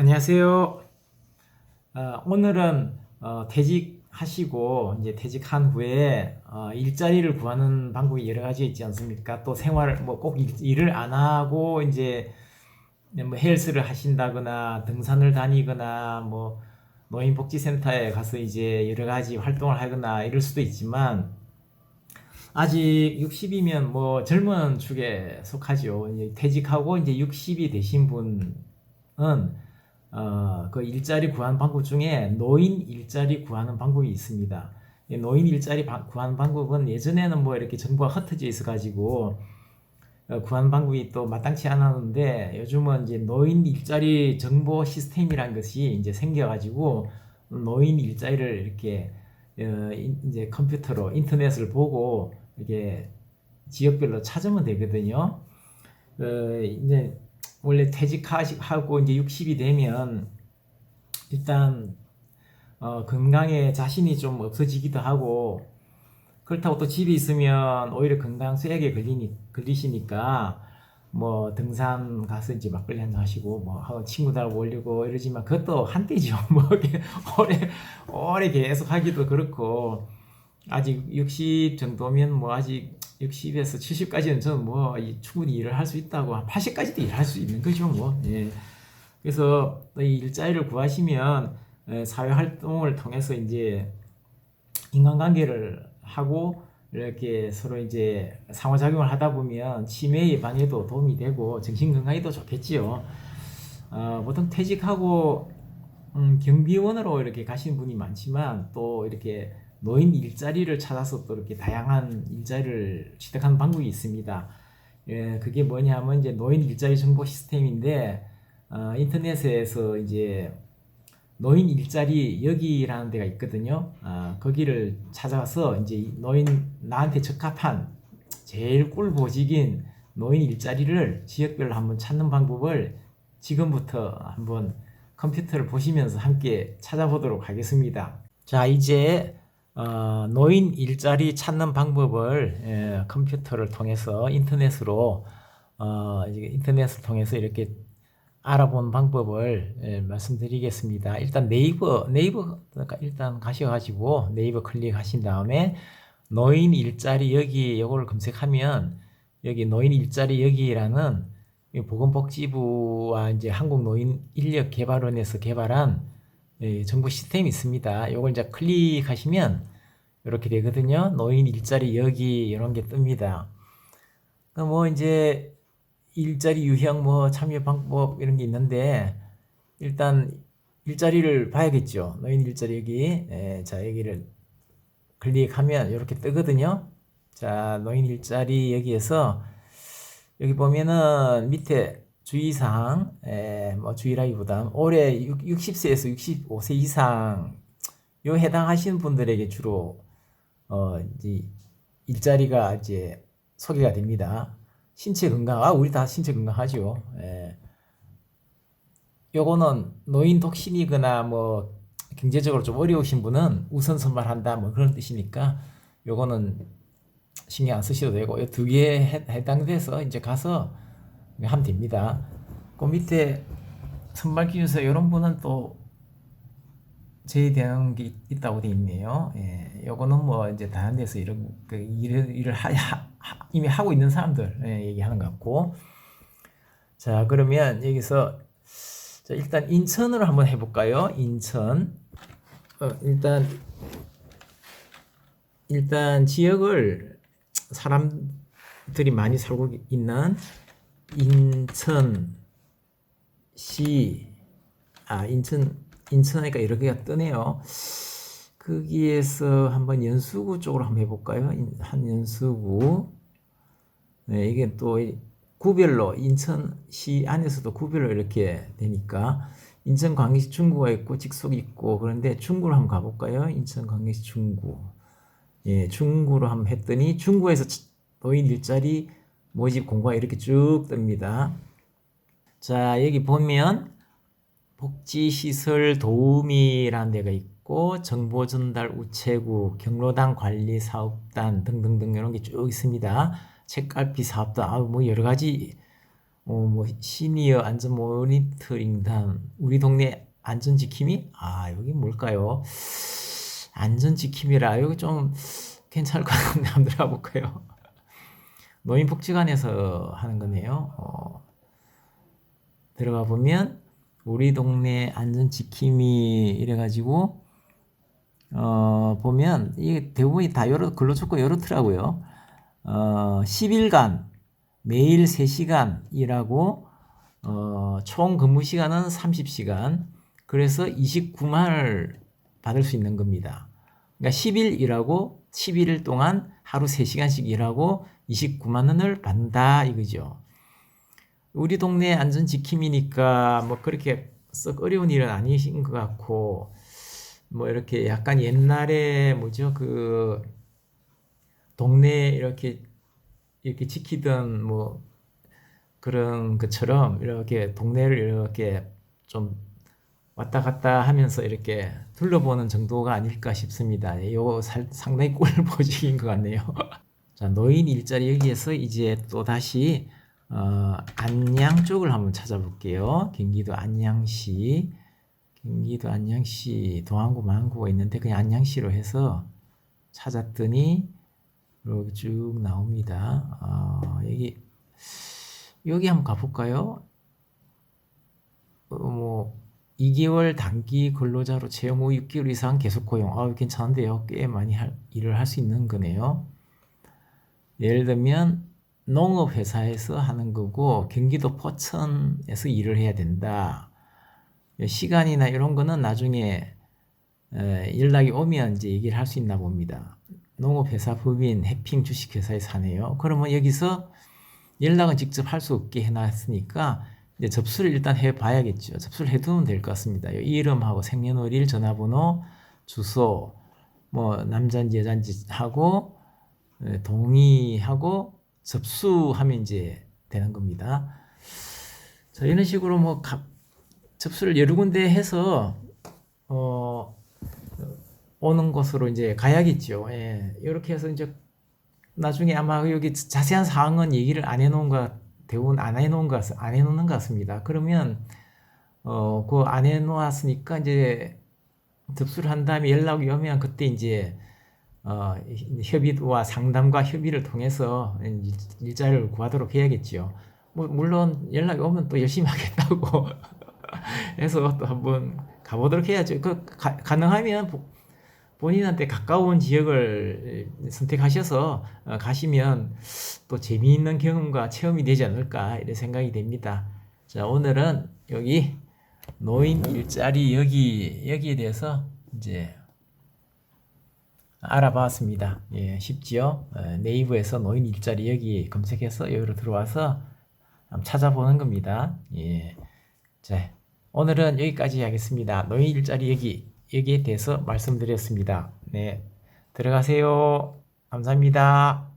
안녕하세요. 어, 오늘은 어, 퇴직하시고 이제 퇴직한 후에 어, 일자리를 구하는 방법이 여러 가지 있지 않습니까? 또 생활 뭐 꼭 일을 안 하고 이제 뭐 헬스를 하신다거나 등산을 다니거나 뭐 노인복지센터에 가서 이제 여러 가지 활동을 하거나 이럴 수도 있지만 아직 60이면 뭐 젊은 축에 속하죠. 이제 퇴직하고 이제 60이 되신 분은 어, 그 일자리 구하는 방법 중에 노인 일자리 구하는 방법이 있습니다. 이 노인 일자리 바- 구하는 방법은 예전에는 뭐 이렇게 정보가 흩어져 있어 가지고 어, 구하는 방법이 또 마땅치 않았는데 요즘은 이제 노인 일자리 정보 시스템이라는 것이 이제 생겨 가지고 노인 일자리를 이렇게 어, 인- 이제 컴퓨터로 인터넷을 보고 이게 지역별로 찾으면 되거든요. 어, 이제 원래 퇴직하고 이제 60이 되면 일단 어, 건강에 자신이 좀 없어지기도 하고 그렇다고 또 집에 있으면 오히려 건강 쇠약에 걸리니 걸리시니까 뭐 등산 가서 이제 막걸리 한잔 하시고 뭐 하고 친구들하고 올리고 이러지만 그것도 한때죠. 뭐 오래 오래 계속 하기도 그렇고 아직 60 정도면 뭐 아직 60에서 70까지는 저는 뭐 이- 충분히 일을 할 수 있다고 한 80까지도 일할 수 있는 거죠 뭐. 예. 그래서 이 일자리를 구하시면 예, 사회 활동을 통해서 이제 인간관계를 하고 이렇게 서로 이제 상호작용을 하다 보면 치매 예방에도 도움이 되고 정신 건강에도 좋겠지요. 어, 보통 퇴직하고 음, 경비원으로 이렇게 가시는 분이 많지만 또 이렇게 노인 일자리를 찾아서 또 이렇게 다양한 일자리를 취득하는 방법이 있습니다. 예, 그게 뭐냐면 이제 노인 일자리 정보 시스템인데 어, 인터넷에서 이제 노인 일자리 여기라는 데가 있거든요. 아, 거기를 찾아서 이제 이 노인 나한테 적합한 제일 꿀보직인 노인 일자리를 지역별로 한번 찾는 방법을 지금부터 한번 컴퓨터를 보시면서 함께 찾아보도록 하겠습니다. 자, 이제 어, 노인 일자리 찾는 방법을 예, 컴퓨터를 통해서 인터넷으로 어, 인터넷을 통해서 이렇게 알아본 방법을 예, 말씀드리겠습니다. 일단 네이버 네이버 그러니까 일단 가셔가지고 네이버 클릭하신 다음에 노인 일자리 여기 이거를 검색하면 여기 노인 일자리 여기라는 이 보건복지부와 이제 한국노인인력개발원에서 개발한 예, 정보 시스템이 있습니다. 이걸 이제 클릭하시면 이렇게 되거든요. 노인 일자리 여기 이런 게 뜹니다. 그뭐 이제 일자리 유형 뭐 참여 방법 이런 게 있는데 일단 일자리를 봐야겠죠. 노인 일자리 여기 예, 자 여기를 클릭하면 이렇게 뜨거든요. 자 노인 일자리 여기에서 여기 보면은 밑에 주의사항 예, 뭐 주의라기보다 올해 60세에서 65세 이상 요 해당하시는 분들에게 주로 어 이제 일자리가 이제 소개가 됩니다. 신체 건강, 아, 우리 다 신체 건강하죠. 예. 요거는 노인 독신이거나 뭐 경제적으로 좀 어려우신 분은 우선 선발한다 뭐 그런 뜻이니까 요거는 신경 안 쓰셔도 되고 이두 개에 해- 해당돼서 이제 가서 하면 됩니다. 그 밑에 선발 기준서 이런 분은 또 제외되는 게 있- 있다고 돼 있네요. 예, 요거는 뭐 이제 다른 데서 이런 그 일을, 일을 하, 하- 하- 이미 하고 있는 사람들 예, 얘기하는 것 같고. 자, 그러면 여기서 자, 일단 인천으로 한번 해볼까요? 인천. 어, 일단 일단 지역을 사람들이 많이 살고 있는 인천시 아 인천 인천하니까 개가 뜨네요. 거기에서 한번 연수구 쪽으로 한번 해볼까요? 인- 한 연수구. 네, 이게 또 이- 구별로 인천시 안에서도 구별로 이렇게 되니까 인천 광역시 중구가 있고 직속이 있고 그런데 중구로 한번 가볼까요? 인천 광역시 중구. 예, 중구로 한번 했더니 중구에서 치- 노인 일자리 모집 공고가 이렇게 쭉 뜹니다. 자, 여기 보면 복지시설 도우미라는 데가 있고 정보 전달 우체국, 경로당 관리 사업단 등등등 이런 게 쭉 있습니다. 책갈피 사업단, 아뭐 여러 가지 어, 뭐 시니어 안전 모니터링단 우리 동네 안전 지킴이 아 여기 뭘까요? 안전 지킴이라 여기 좀 괜찮을 것 같은데 한번 들어가 볼까요? 노인복지관에서 하는 거네요. 어, 들어가 보면 우리 동네 안전 지킴이 이래가지고 어, 보면 이게 대부분이 다 요렇 글로 적고 요렇더라고요. 어, 10일간 매일 3시간 일하고 어, 총 근무 시간은 30시간. 그래서 29만을 받을 수 있는 겁니다. 그러니까 10일 일하고 11일 동안 하루 3시간씩 일하고 29만 원을 받는다 이거죠. 우리 동네 안전 지킴이니까 뭐 그렇게 썩 어려운 일은 아니신 것 같고 뭐 이렇게 약간 옛날에 뭐죠 그 동네 이렇게 이렇게 지키던 뭐 그런 것처럼 이렇게 동네를 이렇게 좀 왔다 갔다 하면서 이렇게 둘러보는 정도가 아닐까 싶습니다. 요 살- 상당히 꿀보직인 것 같네요. 자, 노인 일자리 여기에서 이제 또 다시 어, 안양 쪽을 한번 찾아볼게요. 경기도 안양시, 경기도 안양시 동안구 만구가 있는데 그냥 안양시로 해서 찾았더니 이렇게 쭉 나옵니다. 어, 여기 여기 한번 가볼까요? 어, 뭐 2개월 단기 근로자로 채용 후 6개월 이상 계속 고용. 아, 괜찮은데요. 꽤 많이 할, 일을 할 수 있는 거네요. 예를 들면 농업 회사에서 하는 거고 경기도 포천에서 일을 해야 된다. 시간이나 이런 거는 나중에 에, 연락이 오면 이제 얘기를 할 수 있나 봅니다. 농업회사 법인 해핑 주식회사에서 하네요. 그러면 여기서 연락은 직접 할 수 없게 해놨으니까 이제 접수를 일단 해봐야겠죠. 접수를 해두면 될 것 같습니다. 이 이름하고 생년월일, 전화번호, 주소, 뭐 남자인지 여자인지 하고 에, 동의하고 접수하면 이제 되는 겁니다. 자, 이런 식으로 뭐 가- 접수를 여러 군데 해서 어, 오는 곳으로 이제 가야겠죠. 예, 이렇게 해서 이제 나중에 아마 여기 자세한 사항은 얘기를 안 해놓은 것, 대부분 안 해놓은 것, 같- 안 해놓는 것 같습니다. 그러면 어, 그 안 해놓았으니까 이제 접수를 한 다음에 연락이 오면 그때 이제 어, 협의와 상담과 협의를 통해서 일- 일자리를 구하도록 해야겠죠. 뭐 물론 연락이 오면 또 열심히 하겠다고 해서 또 한번 가보도록 해야죠. 그 가, 가능하면 보- 본인한테 가까운 지역을 선택하셔서 어, 가시면 또 재미있는 경험과 체험이 되지 않을까 이런 생각이 됩니다. 자 오늘은 여기 노인 일자리 여기 여기에 대해서 이제 알아봤습니다. 예, 쉽지요? 어, 네이버에서 노인 일자리 여기 검색해서 여기로 들어와서 찾아보는 겁니다. 예. 자, 오늘은 여기까지 하겠습니다. 노인 일자리 여기 여기에 대해서 말씀드렸습니다. 네, 들어가세요. 감사합니다.